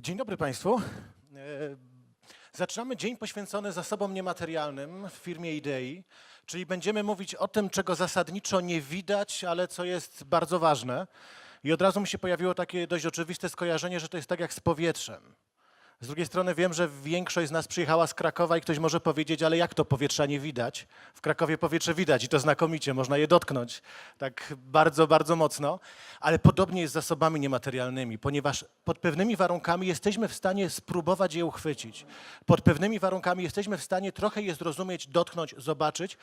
Dzień dobry Państwu. E, Zaczynamy dzień poświęcony zasobom niematerialnym w firmie Idei, czyli będziemy mówić o tym, czego zasadniczo nie widać, ale co jest bardzo ważne. I od razu mi się pojawiło takie dość oczywiste skojarzenie, że to jest tak jak z powietrzem. Z drugiej strony wiem, że większość z nas przyjechała z Krakowa i ktoś może powiedzieć, ale jak to powietrza nie widać? W Krakowie powietrze widać i to znakomicie, można je dotknąć tak bardzo, bardzo mocno. Ale podobnie jest z zasobami niematerialnymi, ponieważ pod pewnymi warunkami jesteśmy w stanie spróbować je uchwycić. Pod pewnymi warunkami jesteśmy w stanie trochę je zrozumieć, dotknąć, zobaczyć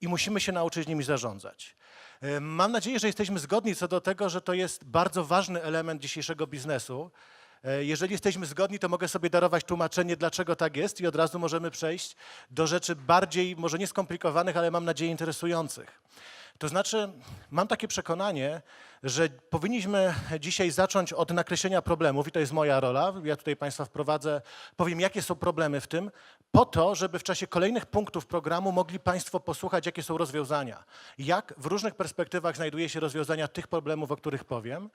i musimy się nauczyć nimi zarządzać. E, Mam nadzieję, że jesteśmy zgodni co do tego, że to jest bardzo ważny element dzisiejszego biznesu. E, Jeżeli jesteśmy zgodni, to mogę sobie darować tłumaczenie, dlaczego tak jest, i od razu możemy przejść do rzeczy bardziej, może nie skomplikowanych, ale mam nadzieję interesujących. To znaczy, mam takie przekonanie, że powinniśmy dzisiaj zacząć od nakreślenia problemów, i to jest moja rola. Ja tutaj Państwa wprowadzę, powiem, jakie są problemy w tym, po to, żeby w czasie kolejnych punktów programu mogli Państwo posłuchać, jakie są rozwiązania. Jak w różnych perspektywach znajduje się rozwiązania tych problemów, o których powiem.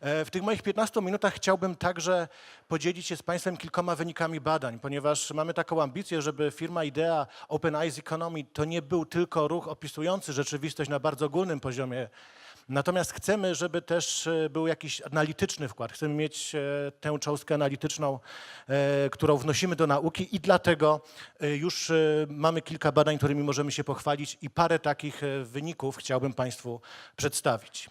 E, W tych moich 15 minutach chciałbym także podzielić się z Państwem kilkoma wynikami badań, ponieważ mamy taką ambicję, żeby firma Idea Open Eyes Economy to nie był tylko ruch opisujący rzeczywistość na bardzo ogólnym poziomie, Natomiast chcemy, żeby też e, był jakiś analityczny wkład. Chcemy mieć e, tę cząstkę analityczną, e, którą wnosimy do nauki i dlatego już mamy kilka badań, którymi możemy się pochwalić i parę takich wyników chciałbym Państwu przedstawić.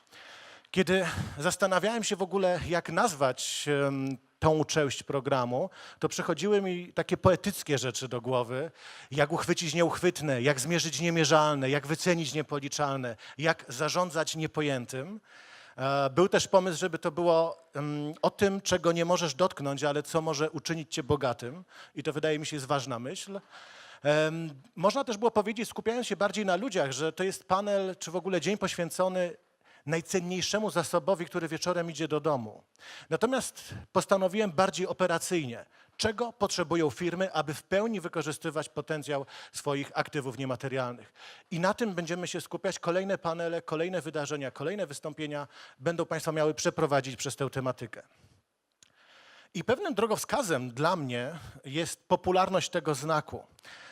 Kiedy zastanawiałem się w ogóle, jak nazwać tą część programu, to przychodziły mi takie poetyckie rzeczy do głowy, jak uchwycić nieuchwytne, jak zmierzyć niemierzalne, jak wycenić niepoliczalne, jak zarządzać niepojętym. E, Był też pomysł, żeby to było em, o tym, czego nie możesz dotknąć, ale co może uczynić cię bogatym. I to wydaje mi się jest ważna myśl. Można też było powiedzieć, skupiając się bardziej na ludziach, że to jest panel, czy w ogóle dzień poświęcony najcenniejszemu zasobowi, który wieczorem idzie do domu. Natomiast postanowiłem bardziej operacyjnie, czego potrzebują firmy, aby w pełni wykorzystywać potencjał swoich aktywów niematerialnych. I na tym będziemy się skupiać. Kolejne panele, kolejne wydarzenia, kolejne wystąpienia będą Państwa miały przeprowadzić przez tę tematykę. I pewnym drogowskazem dla mnie jest popularność tego znaku,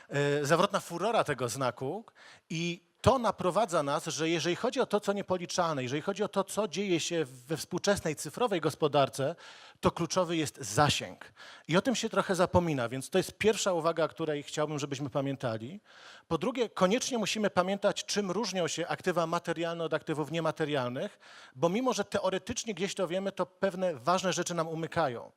e, zawrotna furora tego znaku i to naprowadza nas, że jeżeli chodzi o to, co niepoliczalne, jeżeli chodzi o to, co dzieje się we współczesnej cyfrowej gospodarce, to kluczowy jest zasięg. I o tym się trochę zapomina, więc to jest pierwsza uwaga, której chciałbym, żebyśmy pamiętali. Po drugie, koniecznie musimy pamiętać, czym różnią się aktywa materialne od aktywów niematerialnych, bo mimo, że teoretycznie gdzieś to wiemy, to pewne ważne rzeczy nam umykają.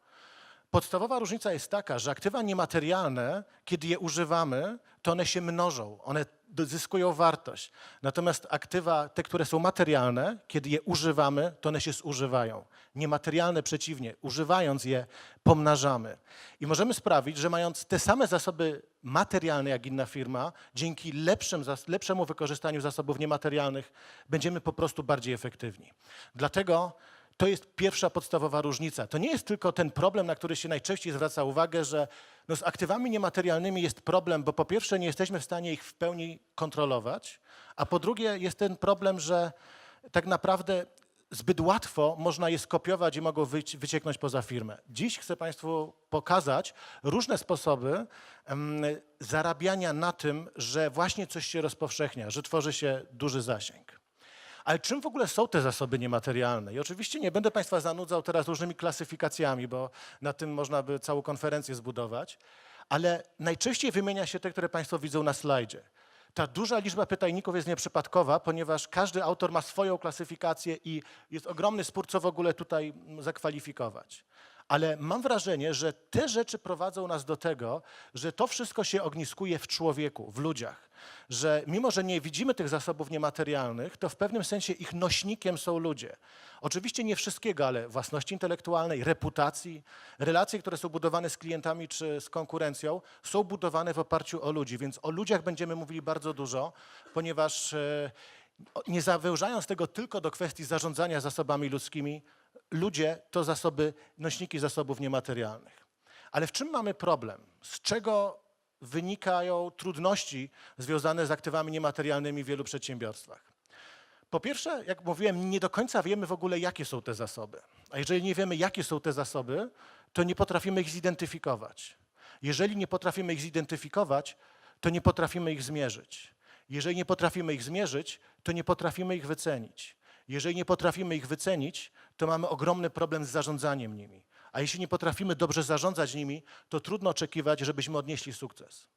Podstawowa różnica jest taka, że aktywa niematerialne, kiedy je używamy, to one się mnożą, one zyskują wartość. Natomiast aktywa, te, które są materialne, kiedy je używamy, to one się zużywają. Niematerialne przeciwnie, używając je, pomnażamy. I możemy sprawić, że mając te same zasoby materialne jak inna firma, dzięki lepszym, lepszemu wykorzystaniu zasobów niematerialnych będziemy po prostu bardziej efektywni. Dlatego to jest pierwsza podstawowa różnica. To nie jest tylko ten problem, na który się najczęściej zwraca uwagę, że no z aktywami niematerialnymi jest problem, bo po pierwsze nie jesteśmy w stanie ich w pełni kontrolować, a po drugie jest ten problem, że tak naprawdę zbyt łatwo można je skopiować i mogą wyci- wycieknąć poza firmę. Dziś chcę Państwu pokazać różne sposoby zarabiania na tym, że właśnie coś się rozpowszechnia, że tworzy się duży zasięg. Ale czym w ogóle są te zasoby niematerialne? I oczywiście nie będę Państwa zanudzał teraz różnymi klasyfikacjami, bo na tym można by całą konferencję zbudować, ale najczęściej wymienia się te, które Państwo widzą na slajdzie. Ta duża liczba pytajników jest nieprzypadkowa, ponieważ każdy autor ma swoją klasyfikację i jest ogromny spór, co w ogóle tutaj zakwalifikować. Ale mam wrażenie, że te rzeczy prowadzą nas do tego, że to wszystko się ogniskuje w człowieku, w ludziach. Że mimo, że nie widzimy tych zasobów niematerialnych, to w pewnym sensie ich nośnikiem są ludzie. Oczywiście nie wszystkiego, ale własności intelektualnej, reputacji, relacje, które są budowane z klientami czy z konkurencją, są budowane w oparciu o ludzi. Więc o ludziach będziemy mówili bardzo dużo, ponieważ e, nie zawężając tego tylko do kwestii zarządzania zasobami ludzkimi, ludzie to zasoby, nośniki zasobów niematerialnych. Ale w czym mamy problem? Z czego wynikają trudności związane z aktywami niematerialnymi w wielu przedsiębiorstwach? Po pierwsze, jak mówiłem, nie do końca wiemy w ogóle, jakie są te zasoby. A jeżeli nie wiemy, jakie są te zasoby, to nie potrafimy ich zidentyfikować. Jeżeli nie potrafimy ich zidentyfikować, to nie potrafimy ich zmierzyć. Jeżeli nie potrafimy ich zmierzyć, to nie potrafimy ich wycenić. Jeżeli nie potrafimy ich wycenić, to mamy ogromny problem z zarządzaniem nimi. A jeśli nie potrafimy dobrze zarządzać nimi, to trudno oczekiwać, żebyśmy odnieśli sukces.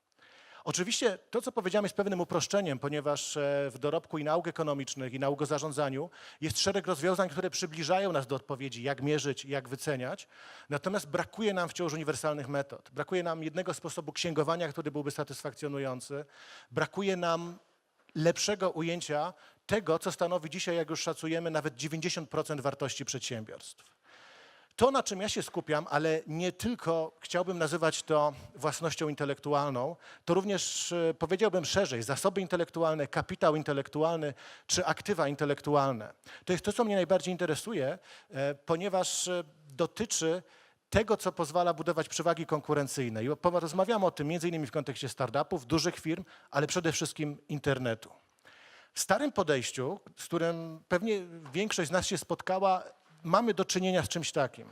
Oczywiście to, co powiedziałem, jest pewnym uproszczeniem, ponieważ e, w dorobku i nauk ekonomicznych, i nauk o zarządzaniu jest szereg rozwiązań, które przybliżają nas do odpowiedzi, jak mierzyć jak wyceniać. Natomiast brakuje nam wciąż uniwersalnych metod. Brakuje nam jednego sposobu księgowania, który byłby satysfakcjonujący. Brakuje nam lepszego ujęcia tego, co stanowi dzisiaj, jak już szacujemy, nawet 90% wartości przedsiębiorstw. To, na czym ja się skupiam, ale nie tylko chciałbym nazywać to własnością intelektualną, to również e, powiedziałbym szerzej, zasoby intelektualne, kapitał intelektualny czy aktywa intelektualne. To jest to, co mnie najbardziej interesuje, e, ponieważ e, dotyczy tego, co pozwala budować przewagi konkurencyjne. I rozmawiamy o tym między innymi w kontekście startupów, dużych firm, ale przede wszystkim internetu. W starym podejściu, z którym pewnie większość z nas się spotkała, mamy do czynienia z czymś takim.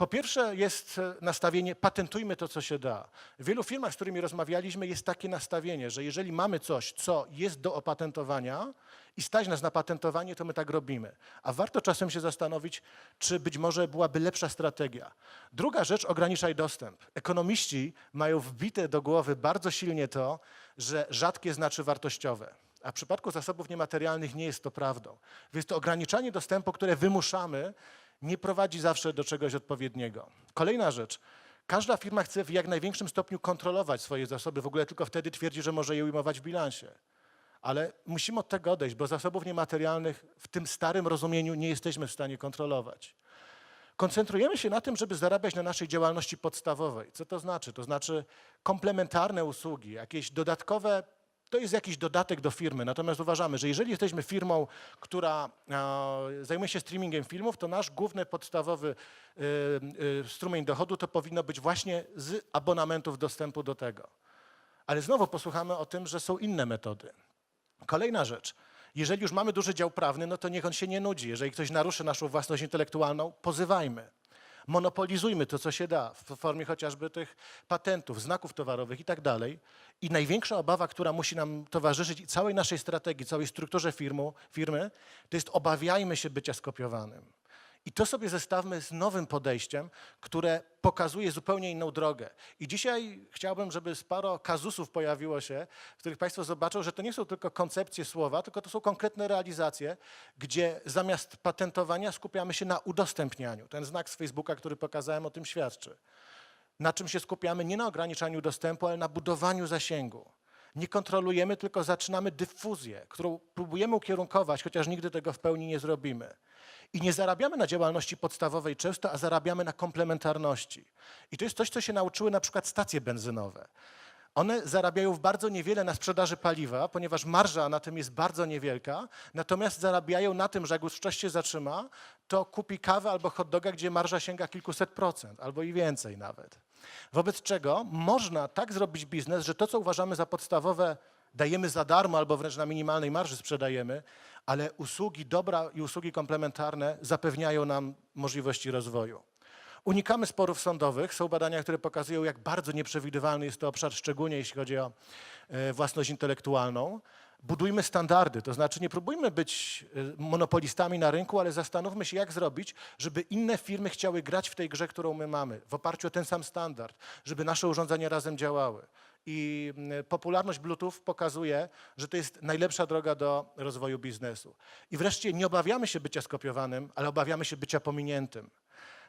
Po pierwsze jest e, nastawienie patentujmy to, co się da. W wielu firmach, z którymi rozmawialiśmy, jest takie nastawienie, że jeżeli mamy coś, co jest do opatentowania i stać nas na patentowanie, to my tak robimy. A warto czasem się zastanowić, czy być może byłaby lepsza strategia. Druga rzecz, ograniczaj dostęp. Ekonomiści mają wbite do głowy bardzo silnie to, że rzadkie znaczy wartościowe. A w przypadku zasobów niematerialnych nie jest to prawdą. Więc to ograniczanie dostępu, które wymuszamy, nie prowadzi zawsze do czegoś odpowiedniego. Kolejna rzecz. Każda firma chce w jak największym stopniu kontrolować swoje zasoby. W ogóle tylko wtedy twierdzi, że może je ujmować w bilansie. Ale musimy od tego odejść, bo zasobów niematerialnych w tym starym rozumieniu nie jesteśmy w stanie kontrolować. Koncentrujemy się na tym, żeby zarabiać na naszej działalności podstawowej. Co to znaczy? To znaczy komplementarne usługi, jakieś dodatkowe to jest jakiś dodatek do firmy. Natomiast uważamy, że jeżeli jesteśmy firmą, która e, zajmuje się streamingiem filmów, to nasz główny podstawowy e, e, strumień dochodu to powinno być właśnie z abonamentów dostępu do tego. Ale znowu posłuchamy o tym, że są inne metody. Kolejna rzecz. Jeżeli już mamy duży dział prawny, no to niech on się nie nudzi. Jeżeli ktoś naruszy naszą własność intelektualną, pozywajmy. Monopolizujmy to, co się da, w formie chociażby tych patentów, znaków towarowych i tak dalej. I największa obawa, która musi nam towarzyszyć całej naszej strategii, całej strukturze firmu, firmy, to jest obawiajmy się bycia skopiowanym. I to sobie zestawmy z nowym podejściem, które pokazuje zupełnie inną drogę. I dzisiaj chciałbym, żeby sporo kazusów pojawiło się, w których Państwo zobaczą, że to nie są tylko koncepcje słowa, tylko to są konkretne realizacje, gdzie zamiast patentowania skupiamy się na udostępnianiu. Ten znak z Facebooka, który pokazałem, o tym świadczy. Na czym się skupiamy? Nie na ograniczaniu dostępu, ale na budowaniu zasięgu. Nie kontrolujemy, tylko zaczynamy dyfuzję, którą próbujemy ukierunkować, chociaż nigdy tego w pełni nie zrobimy. I nie zarabiamy na działalności podstawowej często, a zarabiamy na komplementarności. I to jest coś, co się nauczyły na przykład stacje benzynowe. One zarabiają bardzo niewiele na sprzedaży paliwa, ponieważ marża na tym jest bardzo niewielka, natomiast zarabiają na tym, że jak uszczość się zatrzyma, to kupi kawę albo hot doga, gdzie marża sięga kilkuset procent, albo i więcej nawet. Wobec czego można tak zrobić biznes, że to, co uważamy za podstawowe, dajemy za darmo albo wręcz na minimalnej marży sprzedajemy, ale usługi dobra i usługi komplementarne zapewniają nam możliwości rozwoju. Unikamy sporów sądowych. Są badania, które pokazują, jak bardzo nieprzewidywalny jest to obszar, szczególnie jeśli chodzi o e, własność intelektualną. Budujmy standardy, to znaczy nie próbujmy być e, monopolistami na rynku, ale zastanówmy się, jak zrobić, żeby inne firmy chciały grać w tej grze, którą my mamy, w oparciu o ten sam standard, żeby nasze urządzenia razem działały. I popularność Bluetooth pokazuje, że to jest najlepsza droga do rozwoju biznesu. I wreszcie nie obawiamy się bycia skopiowanym, ale obawiamy się bycia pominiętym.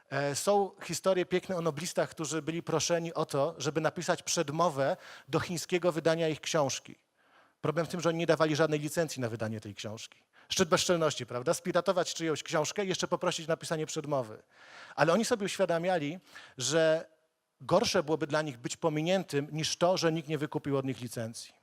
E, są historie piękne o noblistach, którzy byli proszeni o to, żeby napisać przedmowę do chińskiego wydania ich książki. Problem w tym, że oni nie dawali żadnej licencji na wydanie tej książki. Szczyt bezczelności, prawda? Spiratować czyjąś książkę i jeszcze poprosić napisanie przedmowy. Ale oni sobie uświadamiali, że gorsze byłoby dla nich być pominiętym niż to, że nikt nie wykupił od nich licencji.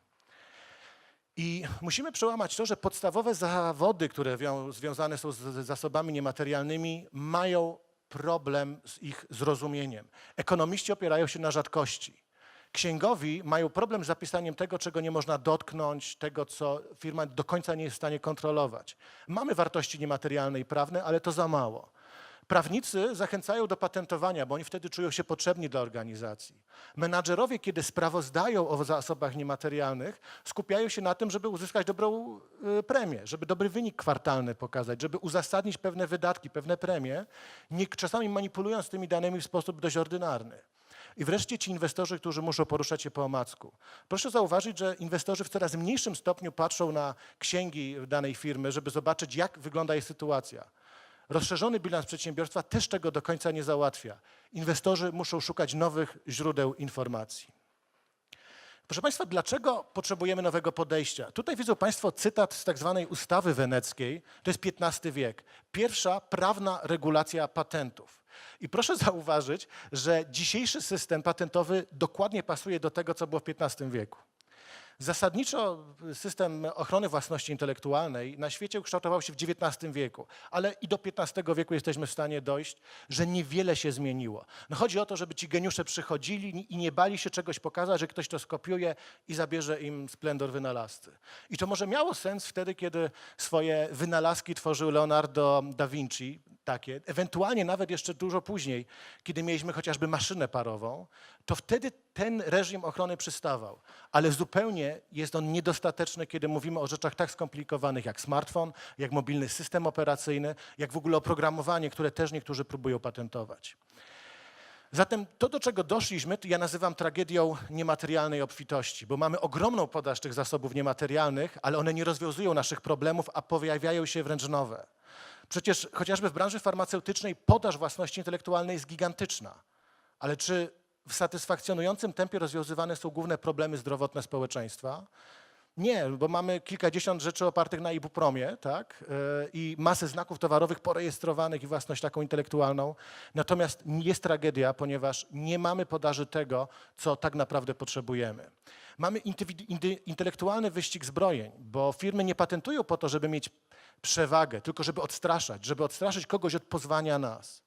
I musimy przełamać to, że podstawowe zawody, które związane są z zasobami niematerialnymi, mają problem z ich zrozumieniem. Ekonomiści opierają się na rzadkości. Księgowi mają problem z zapisaniem tego, czego nie można dotknąć, tego, co firma do końca nie jest w stanie kontrolować. Mamy wartości niematerialne i prawne, ale to za mało. Prawnicy zachęcają do patentowania, bo oni wtedy czują się potrzebni dla organizacji. Menadżerowie, kiedy sprawozdają o zasobach niematerialnych, skupiają się na tym, żeby uzyskać dobrą y, premię, żeby dobry wynik kwartalny pokazać, żeby uzasadnić pewne wydatki, pewne premie, czasami manipulując tymi danymi w sposób dość ordynarny. I wreszcie ci inwestorzy, którzy muszą poruszać się po omacku. Proszę zauważyć, że inwestorzy w coraz mniejszym stopniu patrzą na księgi danej firmy, żeby zobaczyć, jak wygląda jej sytuacja. Rozszerzony bilans przedsiębiorstwa też tego do końca nie załatwia. Inwestorzy muszą szukać nowych źródeł informacji. Proszę Państwa, dlaczego potrzebujemy nowego podejścia? Tutaj widzą Państwo cytat z tak zwanej ustawy weneckiej, to jest XV wiek. Pierwsza prawna regulacja patentów. I proszę zauważyć, że dzisiejszy system patentowy dokładnie pasuje do tego, co było w XV wieku. Zasadniczo system ochrony własności intelektualnej na świecie ukształtował się w XIX wieku, ale i do XV wieku jesteśmy w stanie dojść, że niewiele się zmieniło. No chodzi o to, żeby ci geniusze przychodzili i nie bali się czegoś pokazać, że ktoś to skopiuje i zabierze im splendor wynalazcy. I to może miało sens wtedy, kiedy swoje wynalazki tworzył Leonardo da Vinci, takie, ewentualnie nawet jeszcze dużo później, kiedy mieliśmy chociażby maszynę parową, to wtedy ten reżim ochrony przystawał. Ale zupełnie jest on niedostateczny, kiedy mówimy o rzeczach tak skomplikowanych jak smartfon, jak mobilny system operacyjny, jak w ogóle oprogramowanie, które też niektórzy próbują patentować. Zatem to, do czego doszliśmy, to ja nazywam tragedią niematerialnej obfitości, bo mamy ogromną podaż tych zasobów niematerialnych, ale one nie rozwiązują naszych problemów, a pojawiają się wręcz nowe. Przecież chociażby w branży farmaceutycznej podaż własności intelektualnej jest gigantyczna. Ale czy w satysfakcjonującym tempie rozwiązywane są główne problemy zdrowotne społeczeństwa? Nie, bo mamy kilkadziesiąt rzeczy opartych na ibupromie, tak? Yy, I masę znaków towarowych porejestrowanych i własność taką intelektualną. Natomiast jest tragedia, ponieważ nie mamy podaży tego, co tak naprawdę potrzebujemy. Mamy intelektualny wyścig zbrojeń, bo firmy nie patentują po to, żeby mieć przewagę, tylko żeby odstraszać, żeby odstraszyć kogoś od pozwania nas.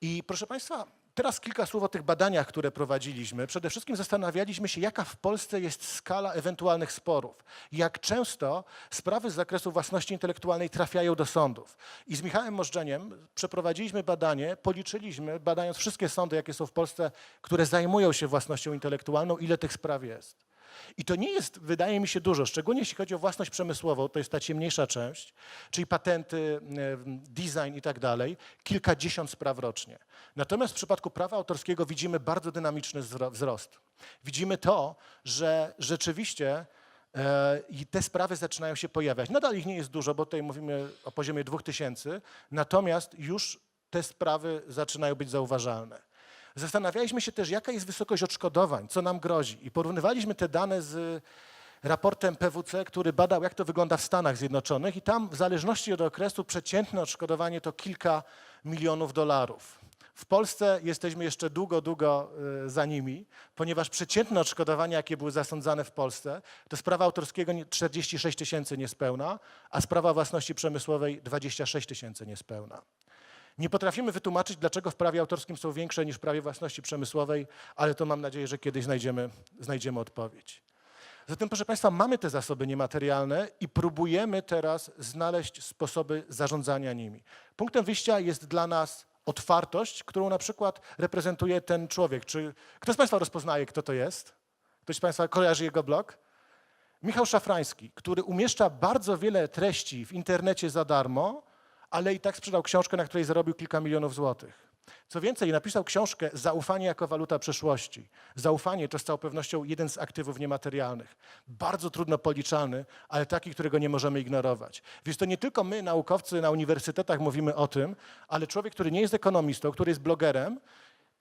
I proszę Państwa, teraz kilka słów o tych badaniach, które prowadziliśmy. Przede wszystkim zastanawialiśmy się, jaka w Polsce jest skala ewentualnych sporów. Jak często sprawy z zakresu własności intelektualnej trafiają do sądów. I z Michałem Możdżeniem przeprowadziliśmy badanie, policzyliśmy, badając wszystkie sądy, jakie są w Polsce, które zajmują się własnością intelektualną, ile tych spraw jest. I to nie jest, wydaje mi się, dużo, szczególnie jeśli chodzi o własność przemysłową, to jest ta ciemniejsza część, czyli patenty, e, design i tak dalej, kilkadziesiąt spraw rocznie. Natomiast w przypadku prawa autorskiego widzimy bardzo dynamiczny wzrost. Widzimy to, że rzeczywiście e, i te sprawy zaczynają się pojawiać. Nadal ich nie jest dużo, bo tutaj mówimy o poziomie 2000, natomiast już te sprawy zaczynają być zauważalne. Zastanawialiśmy się też, jaka jest wysokość odszkodowań, co nam grozi. I porównywaliśmy te dane z raportem PWC, który badał, jak to wygląda w Stanach Zjednoczonych. I tam w zależności od okresu przeciętne odszkodowanie to kilka milionów dolarów. W Polsce jesteśmy jeszcze długo, długo y, za nimi, ponieważ przeciętne odszkodowania, jakie były zasądzane w Polsce, to sprawa autorskiego nie- 46 tysięcy niespełna, a sprawa własności przemysłowej 26 tysięcy niespełna. Nie potrafimy wytłumaczyć, dlaczego w prawie autorskim są większe niż w prawie własności przemysłowej, ale to mam nadzieję, że kiedyś znajdziemy, znajdziemy odpowiedź. Zatem, proszę Państwa, mamy te zasoby niematerialne i próbujemy teraz znaleźć sposoby zarządzania nimi. Punktem wyjścia jest dla nas otwartość, którą na przykład reprezentuje ten człowiek. Czy kto z Państwa rozpoznaje, kto to jest? Ktoś z Państwa kojarzy jego blog? Michał Szafrański, który umieszcza bardzo wiele treści w internecie za darmo, ale i tak sprzedał książkę, na której zarobił kilka milionów złotych. Co więcej, napisał książkę Zaufanie jako waluta przyszłości. Zaufanie to z całą pewnością jeden z aktywów niematerialnych. Bardzo trudno policzalny, ale taki, którego nie możemy ignorować. Więc to nie tylko my, naukowcy na uniwersytetach mówimy o tym, ale człowiek, który nie jest ekonomistą, który jest blogerem,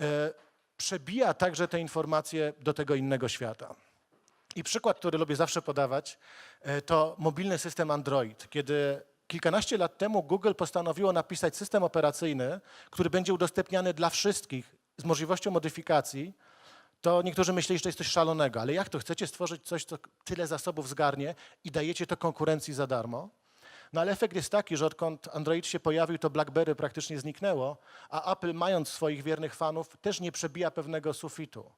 e, przebija także te informacje do tego innego świata. I przykład, który lubię zawsze podawać, e, to mobilny system Android. Kiedy kilkanaście lat temu Google postanowiło napisać system operacyjny, który będzie udostępniany dla wszystkich z możliwością modyfikacji, to niektórzy myśleli, że to jest coś szalonego. Ale jak to? Chcecie stworzyć coś, co tyle zasobów zgarnie i dajecie to konkurencji za darmo? No ale efekt jest taki, że odkąd Android się pojawił, to BlackBerry praktycznie zniknęło, a Apple mając swoich wiernych fanów też nie przebija pewnego sufitu.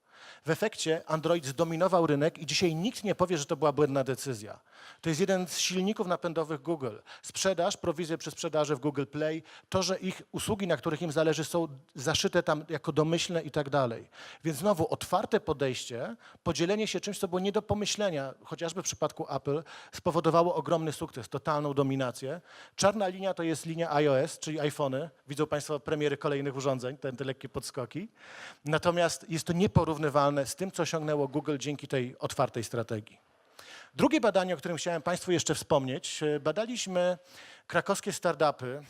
W efekcie Android zdominował rynek i dzisiaj nikt nie powie, że to była błędna decyzja. To jest jeden z silników napędowych Google. Sprzedaż, prowizje przy sprzedaży w Google Play, to, że ich usługi, na których im zależy, są zaszyte tam jako domyślne i tak dalej. Więc znowu otwarte podejście, podzielenie się czymś, co było nie do pomyślenia, chociażby w przypadku Apple, spowodowało ogromny sukces, totalną dominację. Czarna linia to jest linia iOS, czyli iPhony. Widzą Państwo premiery kolejnych urządzeń, te, te lekkie podskoki. Natomiast jest to nieporównywalne z tym, co osiągnęło Google dzięki tej otwartej strategii. Drugie badanie, o którym chciałem Państwu jeszcze wspomnieć, e, badaliśmy krakowskie startupy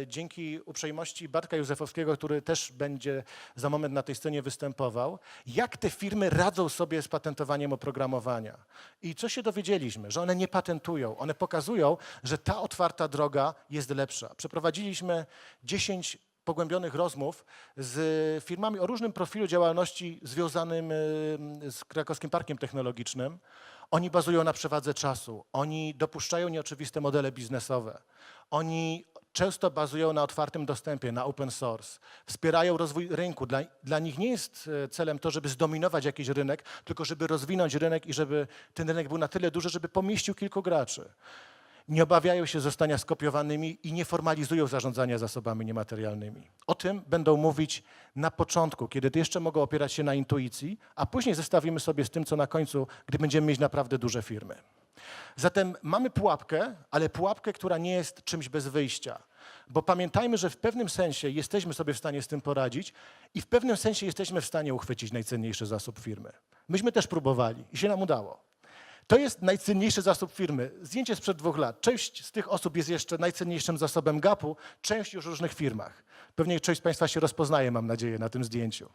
e, dzięki uprzejmości Bartka Józefowskiego, który też będzie za moment na tej scenie występował, jak te firmy radzą sobie z patentowaniem oprogramowania. I co się dowiedzieliśmy? Że one nie patentują, one pokazują, że ta otwarta droga jest lepsza. Przeprowadziliśmy 10 pogłębionych rozmów z firmami o różnym profilu działalności związanym y, z Krakowskim Parkiem Technologicznym. Oni bazują na przewadze czasu, oni dopuszczają nieoczywiste modele biznesowe, oni często bazują na otwartym dostępie, na open source, wspierają rozwój rynku. Dla, dla nich nie jest e, celem to, żeby zdominować jakiś rynek, tylko żeby rozwinąć rynek i żeby ten rynek był na tyle duży, żeby pomieścił kilku graczy nie obawiają się zostania skopiowanymi i nie formalizują zarządzania zasobami niematerialnymi. O tym będą mówić na początku, kiedy jeszcze mogą opierać się na intuicji, a później zestawimy sobie z tym, co na końcu, gdy będziemy mieć naprawdę duże firmy. Zatem mamy pułapkę, ale pułapkę, która nie jest czymś bez wyjścia. Bo pamiętajmy, że w pewnym sensie jesteśmy sobie w stanie z tym poradzić i w pewnym sensie jesteśmy w stanie uchwycić najcenniejszy zasób firmy. Myśmy też próbowali i się nam udało. To jest najcenniejszy zasób firmy. Zdjęcie sprzed dwóch lat. Część z tych osób jest jeszcze najcenniejszym zasobem GAP-u, część już w różnych firmach. Pewnie część z Państwa się rozpoznaje, mam nadzieję, na tym zdjęciu.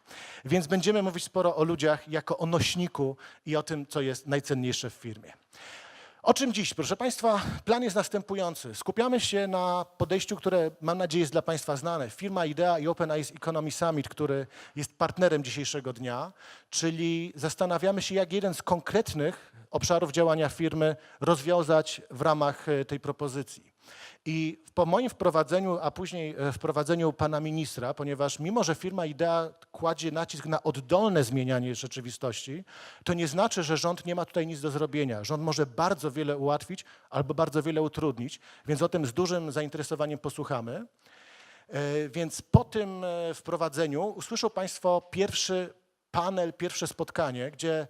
Więc będziemy mówić sporo o ludziach jako o nośniku i o tym, co jest najcenniejsze w firmie. O czym dziś? Proszę Państwa, plan jest następujący. Skupiamy się na podejściu, które mam nadzieję jest dla Państwa znane. Firma IDEA i Open Eyes Economy Summit, który jest partnerem dzisiejszego dnia, czyli zastanawiamy się, jak jeden z konkretnych obszarów działania firmy rozwiązać w ramach e, tej propozycji. I po moim wprowadzeniu, a później e, wprowadzeniu pana ministra, ponieważ mimo, że firma IDEA kładzie nacisk na oddolne zmienianie rzeczywistości, to nie znaczy, że rząd nie ma tutaj nic do zrobienia. Rząd może bardzo wiele ułatwić albo bardzo wiele utrudnić, więc o tym z dużym zainteresowaniem posłuchamy. E, więc po tym wprowadzeniu usłyszą Państwo pierwszy panel, pierwsze spotkanie, gdzie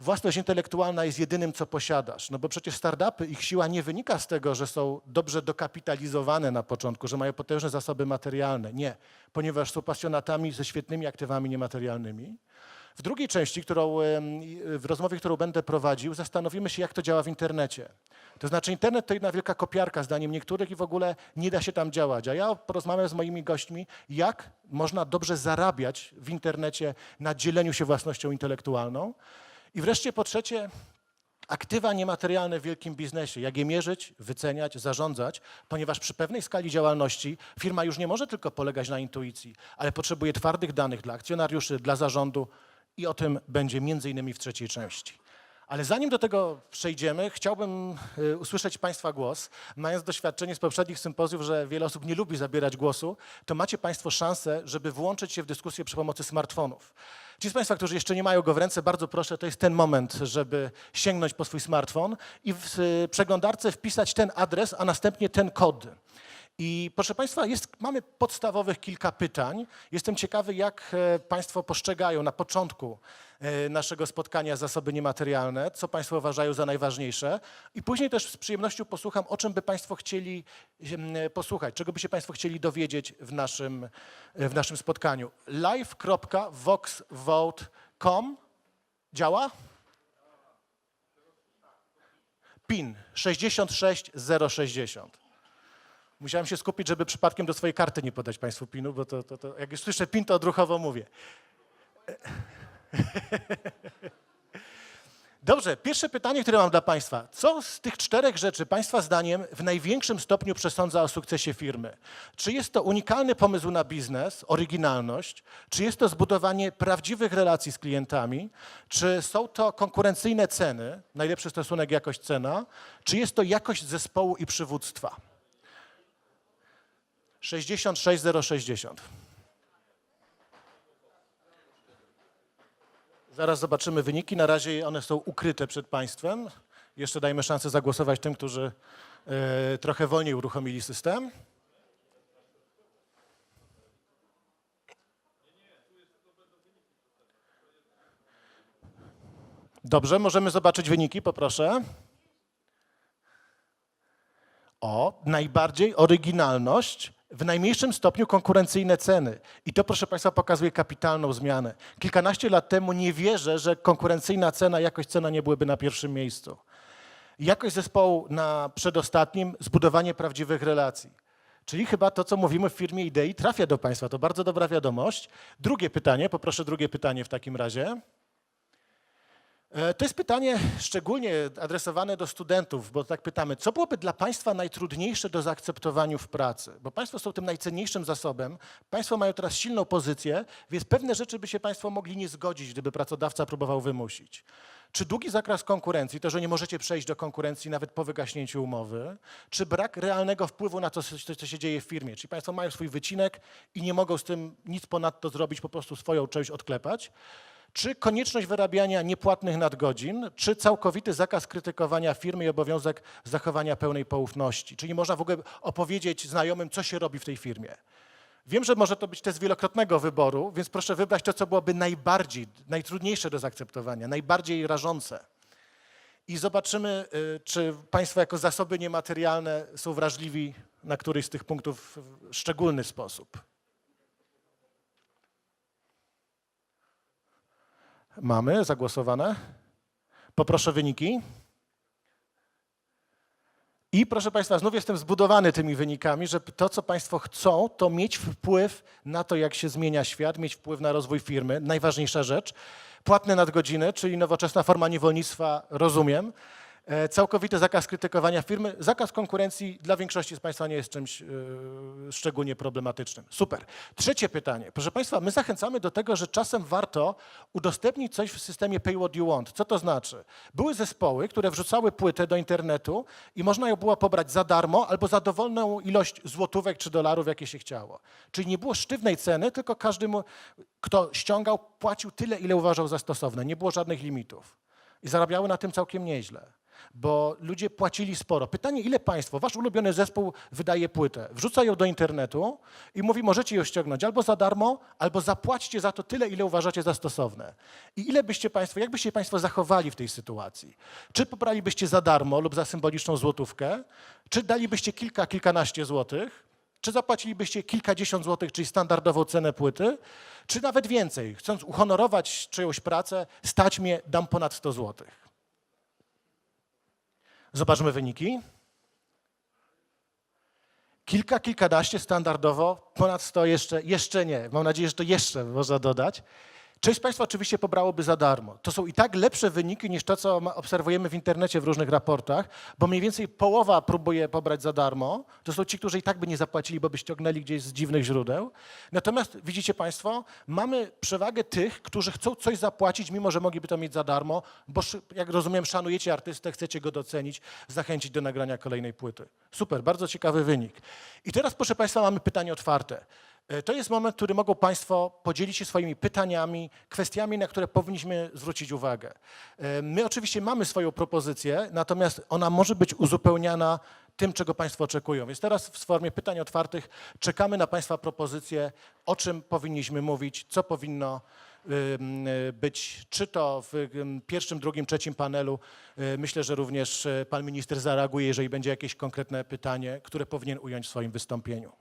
własność intelektualna jest jedynym, co posiadasz. No bo przecież startupy, ich siła nie wynika z tego, że są dobrze dokapitalizowane na początku, że mają potężne zasoby materialne. Nie, ponieważ są pasjonatami ze świetnymi aktywami niematerialnymi. W drugiej części, którą, w rozmowie, którą będę prowadził, zastanowimy się, jak to działa w internecie. To znaczy, internet to jedna wielka kopiarka, zdaniem niektórych, i w ogóle nie da się tam działać. A ja porozmawiam z moimi gośćmi, jak można dobrze zarabiać w internecie na dzieleniu się własnością intelektualną. I wreszcie po trzecie, aktywa niematerialne w wielkim biznesie. Jak je mierzyć, wyceniać, zarządzać, ponieważ przy pewnej skali działalności firma już nie może tylko polegać na intuicji, ale potrzebuje twardych danych dla akcjonariuszy, dla zarządu i o tym będzie między innymi w trzeciej części. Ale zanim do tego przejdziemy, chciałbym y, usłyszeć Państwa głos. Mając doświadczenie z poprzednich sympozjów, że wiele osób nie lubi zabierać głosu, to macie Państwo szansę, żeby włączyć się w dyskusję przy pomocy smartfonów. Ci z Państwa, którzy jeszcze nie mają go w ręce, bardzo proszę, to jest ten moment, żeby sięgnąć po swój smartfon i w y, przeglądarce wpisać ten adres, a następnie ten kod. I proszę Państwa, jest, mamy podstawowych kilka pytań. Jestem ciekawy, jak e, Państwo postrzegają na początku e, naszego spotkania zasoby niematerialne, co Państwo uważają za najważniejsze. I później też z przyjemnością posłucham, o czym by Państwo chcieli e, posłuchać, czego by się Państwo chcieli dowiedzieć w naszym, w naszym spotkaniu. live.voxvote.com działa? PIN 66060. Musiałem się skupić, żeby przypadkiem do swojej karty nie podać Państwu PIN-u, bo to, to, to jak już słyszę PIN, to odruchowo mówię. Dobrze, pierwsze pytanie, które mam dla Państwa. Co z tych czterech rzeczy Państwa zdaniem w największym stopniu przesądza o sukcesie firmy? Czy jest to unikalny pomysł na biznes, oryginalność? Czy jest to zbudowanie prawdziwych relacji z klientami? Czy są to konkurencyjne ceny, najlepszy stosunek jakość-cena? Czy jest to jakość zespołu i przywództwa? 66060. Zaraz zobaczymy wyniki. Na razie one są ukryte przed Państwem. Jeszcze dajmy szansę zagłosować tym, którzy e, trochę wolniej uruchomili system. Dobrze, możemy zobaczyć wyniki, poproszę. O, najbardziej oryginalność, w najmniejszym stopniu konkurencyjne ceny. I to, proszę Państwa, pokazuje kapitalną zmianę. Kilkanaście lat temu nie wierzę, że konkurencyjna cena, jakość cena nie byłyby na pierwszym miejscu. Jakość zespołu na przedostatnim, zbudowanie prawdziwych relacji. Czyli chyba to, co mówimy w firmie Idei, trafia do Państwa. To bardzo dobra wiadomość. Drugie pytanie, poproszę drugie pytanie w takim razie. E, To jest pytanie szczególnie adresowane do studentów, bo tak pytamy, co byłoby dla Państwa najtrudniejsze do zaakceptowania w pracy? Bo Państwo są tym najcenniejszym zasobem, Państwo mają teraz silną pozycję, więc pewne rzeczy by się Państwo mogli nie zgodzić, gdyby pracodawca próbował wymusić. Czy długi zakres konkurencji, to, że nie możecie przejść do konkurencji nawet po wygaśnięciu umowy, czy brak realnego wpływu na to, co się dzieje w firmie? Czyli Państwo mają swój wycinek i nie mogą z tym nic ponadto zrobić, po prostu swoją część odklepać? Czy konieczność wyrabiania niepłatnych nadgodzin, czy całkowity zakaz krytykowania firmy i obowiązek zachowania pełnej poufności? Czyli można w ogóle opowiedzieć znajomym, co się robi w tej firmie. Wiem, że może to być test wielokrotnego wyboru, więc proszę wybrać to, co byłoby najbardziej, najtrudniejsze do zaakceptowania, najbardziej rażące. I zobaczymy, y, czy Państwo jako zasoby niematerialne są wrażliwi na któryś z tych punktów w szczególny sposób. Mamy zagłosowane. Poproszę wyniki. I proszę Państwa, znów jestem zbudowany tymi wynikami, że to, co Państwo chcą, to mieć wpływ na to, jak się zmienia świat, mieć wpływ na rozwój firmy. Najważniejsza rzecz. Płatne nadgodziny, czyli nowoczesna forma niewolnictwa, rozumiem. E, Całkowity zakaz krytykowania firmy, zakaz konkurencji dla większości z Państwa nie jest czymś e, szczególnie problematycznym. Super. Trzecie pytanie. Proszę Państwa, my zachęcamy do tego, że czasem warto udostępnić coś w systemie Pay What You Want. Co to znaczy? Były zespoły, które wrzucały płytę do internetu i można ją było pobrać za darmo albo za dowolną ilość złotówek czy dolarów, jakie się chciało. Czyli nie było sztywnej ceny, tylko każdy, kto ściągał, płacił tyle, ile uważał za stosowne. Nie było żadnych limitów. I zarabiały na tym całkiem nieźle bo ludzie płacili sporo. Pytanie, ile państwo, wasz ulubiony zespół wydaje płytę, wrzuca ją do internetu i mówi, możecie ją ściągnąć albo za darmo, albo zapłaćcie za to tyle, ile uważacie za stosowne. I ile byście państwo, jak byście państwo zachowali w tej sytuacji? Czy pobralibyście za darmo lub za symboliczną złotówkę? Czy dalibyście kilka, kilkanaście złotych? Czy zapłacilibyście kilkadziesiąt złotych, czyli standardową cenę płyty? Czy nawet więcej? Chcąc uhonorować czyjąś pracę, stać mnie, dam ponad 100 złotych. Zobaczmy wyniki. Kilka, kilkanaście standardowo, ponad 100 jeszcze, jeszcze nie. Mam nadzieję, że to jeszcze można dodać. Część Państwa oczywiście pobrałoby za darmo. To są i tak lepsze wyniki niż to, co obserwujemy w internecie w różnych raportach, bo mniej więcej połowa próbuje pobrać za darmo. To są ci, którzy i tak by nie zapłacili, bo by ściągnęli gdzieś z dziwnych źródeł. Natomiast widzicie Państwo, mamy przewagę tych, którzy chcą coś zapłacić, mimo że mogliby to mieć za darmo, bo jak rozumiem, szanujecie artystę, chcecie go docenić, zachęcić do nagrania kolejnej płyty. Super, bardzo ciekawy wynik. I teraz, proszę Państwa, mamy pytanie otwarte. E, To jest moment, w którym mogą Państwo podzielić się swoimi pytaniami, kwestiami, na które powinniśmy zwrócić uwagę. E, My oczywiście mamy swoją propozycję, natomiast ona może być uzupełniana tym, czego Państwo oczekują. Więc teraz w formie pytań otwartych czekamy na Państwa propozycje, o czym powinniśmy mówić, co powinno y, być, czy to w ym, pierwszym, drugim, trzecim panelu. Myślę, że również Pan Minister zareaguje, jeżeli będzie jakieś konkretne pytanie, które powinien ująć w swoim wystąpieniu.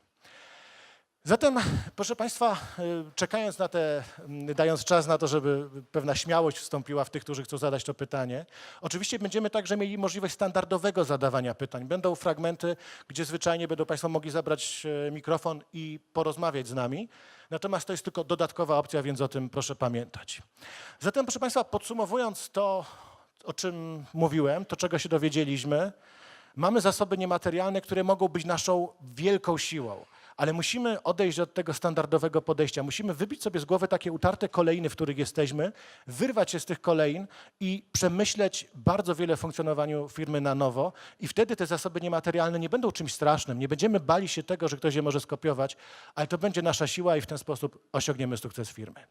Zatem, proszę Państwa, y, czekając na te, mm, dając czas na to, żeby pewna śmiałość wstąpiła w tych, którzy chcą zadać to pytanie, oczywiście będziemy także mieli możliwość standardowego zadawania pytań. Będą fragmenty, gdzie zwyczajnie będą Państwo mogli zabrać e, mikrofon i porozmawiać z nami. Natomiast to jest tylko dodatkowa opcja, więc o tym proszę pamiętać. Zatem, proszę Państwa, podsumowując to, o czym mówiłem, to czego się dowiedzieliśmy. Mamy zasoby niematerialne, które mogą być naszą wielką siłą, ale musimy odejść od tego standardowego podejścia. Musimy wybić sobie z głowy takie utarte kolejny, w których jesteśmy, wyrwać się z tych kolejn i przemyśleć bardzo wiele funkcjonowaniu firmy na nowo. I wtedy te zasoby niematerialne nie będą czymś strasznym. Nie będziemy bali się tego, że ktoś je może skopiować, ale to będzie nasza siła i w ten sposób osiągniemy sukces firmy.